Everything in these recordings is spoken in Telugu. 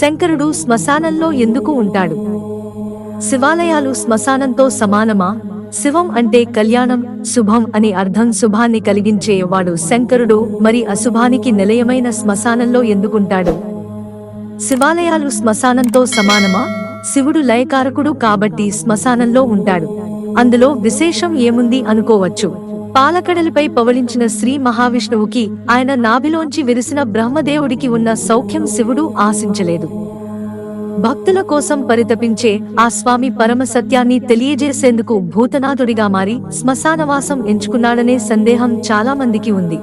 శంకరుడు శ్మశానంలో ఎందుకు ఉంటాడు? శివాలయాలు శ్మశానంతో సమానమా? శివం అంటే కళ్యాణం శుభం అని అర్థం శుభాన్ని కలిగించేవాడు శంకరుడు మరి అశుభానికి నిలయమైన శ్మశానంలో ఎందుకుంటాడు? శివాలయాలు శ్మశానంతో సమానమా? శివుడు లయకారకుడు కాబట్టి శ్మశానంలో ఉంటాడు. అందులో విశేషం ఏముంది అనుకోవచ్చు. పాలకడలపై పవళించిన శ్రీ మహావిష్ణువుకి ఆయన నాభిలోంచి విరిసిన బ్రహ్మదేవుడికి ఉన్న సౌఖ్యం శివుడు ఆశించలేదు. భక్తుల కోసం పరితపించే ఆ స్వామి పరమ సత్యాన్ని తెలియజేసేందుకు భూతనాథుడిగా మారి శ్మశానవాసం ఎంచుకున్నాడనే సందేహం చాలా మందికి ఉంది.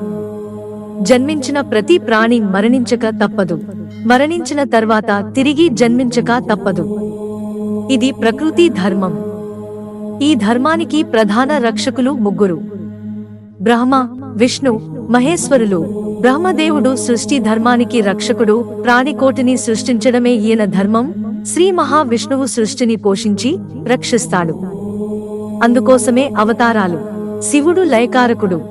జన్మించిన ప్రతి ప్రాణి మరణించక తప్పదు. మరణించిన తర్వాత తిరిగి జన్మించక తప్పదు. ఇది ప్రకృతి ధర్మం. ఈ ధర్మానికి ప్రధాన రక్షకులు ముగ్గురు. బ్రహ్మ విష్ణు మహేశ్వరులు. బ్రహ్మదేవుడు సృష్టి ధర్మానికి రక్షకుడు ప్రాణికోటిని సృష్టించడమే ఈయన ధర్మం. శ్రీ మహావిష్ణువు సృష్టిని పోషించి రక్షిస్తాడు. అందుకోసమే అవతారాలు. శివుడు లయకారకుడు.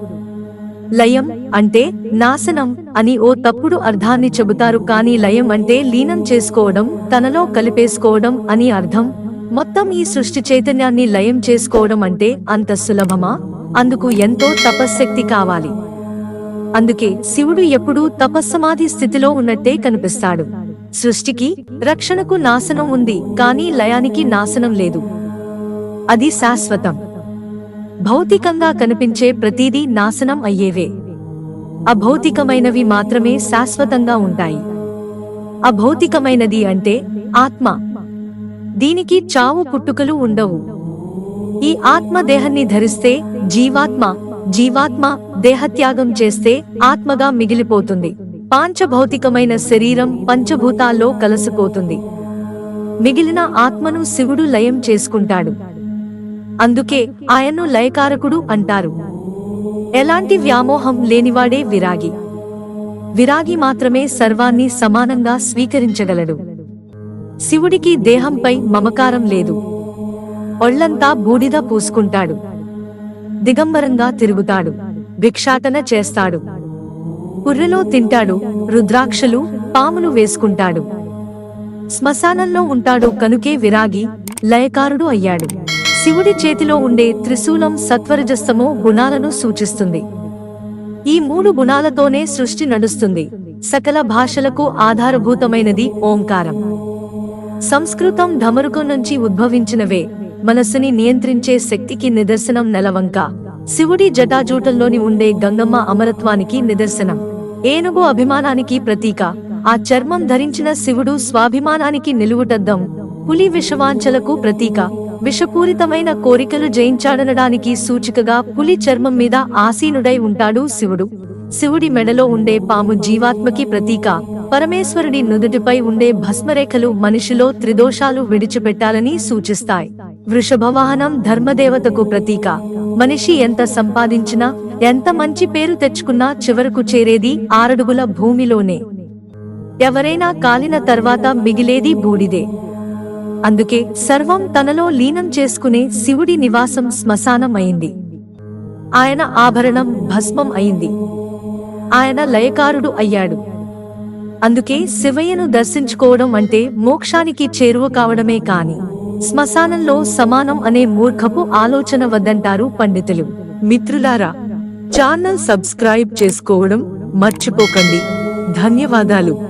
లయం అంటే నాశనం అని ఓ తప్పుడు అర్థాన్ని చెబుతారు కానీ లయం అంటే లీనం చేసుకోవడం తనలో కలిపేసుకోవడం అని అర్థం. మొత్తం ఈ సృష్టి చైతన్యాన్ని లయం చేసుకోవడం అంటే అంత సులభమా? అందుకు ఎంతో తపశ్శక్తి కావాలి. అందుకే శివుడు ఎప్పుడూ తపస్సమాధి స్థితిలో ఉన్నట్టే కనిపిస్తాడు. సృష్టికి రక్షణకు నాశనం ఉంది కానీ లయానికి నాశనం లేదు. అది శాశ్వతం. భౌతికంగా కనిపించే ప్రతిదీ నాశనం అయ్యేవే. అభౌతికమైనవి మాత్రమే శాశ్వతంగా ఉంటాయి. అభౌతికమైనది అంటే ఆత్మ. దీనికి చావు పుట్టుకలు ఉండవు. ఈ ఆత్మ దేహాన్ని ధరిస్తే జీవాత్మ జీవాత్మ దేహత్యాగం చేస్తే ఆత్మగా మిగిలిపోతుంది. పాంచభౌతికమైన శరీరం పంచభూతాల్లో కలసిపోతుంది. మిగిలిన ఆత్మను శివుడు లయం చేసుకుంటాడు. అందుకే ఆయన్ను లయకారకుడు అంటారు. ఎలాంటి వ్యామోహం లేనివాడే విరాగి. విరాగి మాత్రమే సర్వాన్ని సమానంగా స్వీకరించగలడు. శివుడికి దేహంపై మమకారం లేదు. ఒళ్ళంతా బూడిద పూసుకుంటాడు. దిగంబరంగా తిరుగుతాడు. భిక్షాటన చేస్తాడు. పుర్రెలో తింటాడు. రుద్రాక్షలు పాములు వేసుకుంటాడు. శ్మశానంలో ఉంటాడు కనుకే విరాగి లయకారుడు అయ్యాడు. శివుడి చేతిలో ఉండే త్రిశూలం సత్వరజస్తమో గుణాలను సూచిస్తుంది. ఈ మూడు గుణాలతోనే సృష్టి నడుస్తుంది. సకల భాషలకు ఆధారభూతమైనది ఓంకారం. సంస్కృతం ఢమరుకం నుంచి ఉద్భవించినవే. మనస్సుని నియంత్రించే శక్తికి నిదర్శనం నెలవంక. శివుడి జటాజూటంలోని ఉండే గంగమ్మ అమరత్వానికి నిదర్శనం. ఏనుగు అభిమానానికి ప్రతీక. ఆ చర్మం ధరించిన శివుడు స్వాభిమానానికి నిలువుటద్దం. పులి విషవాంచలకు ప్రతీక. విషపూరితమైన కోరికలు జయించాడనడానికి సూచికగా పులి చర్మం మీద ఆసీనుడై ఉంటాడు శివుడు. శివుడి మెడలో ఉండే పాము జీవాత్మకి ప్రతీక. పరమేశ్వరుడి నుదుటిపై ఉండే భస్మరేఖలు మనిషిలో త్రిదోషాలు విడిచిపెట్టాలని సూచిస్తాయి. వృషభవాహనం ధర్మదేవతకు ప్రతీక. మనిషి ఎంత సంపాదించినా ఎంత మంచి పేరు తెచ్చుకున్నా చివరకు చేరేది ఆరడుగుల భూమిలోనే. ఎవరైనా కాలిన తర్వాత మిగిలేది బూడిదే. అందుకే సర్వం తనలో లీనం చేసుకునే శివుడి నివాసం శ్మశానమైంది. అయింది ఆయన ఆభరణం భస్మం అయింది. ఆయన లయకారుడు అయ్యాడు. అందుకే శివయ్యను దర్శించుకోవడం అంటే మోక్షానికి చేరువ కావడమే కాని. శ్మశానంలో సమానం అనే మూర్ఖపు ఆలోచన వద్దంటారు పండితులు. మిత్రులారా ఛానల్ సబ్స్క్రైబ్ చేసుకోవడం మర్చిపోకండి. ధన్యవాదాలు.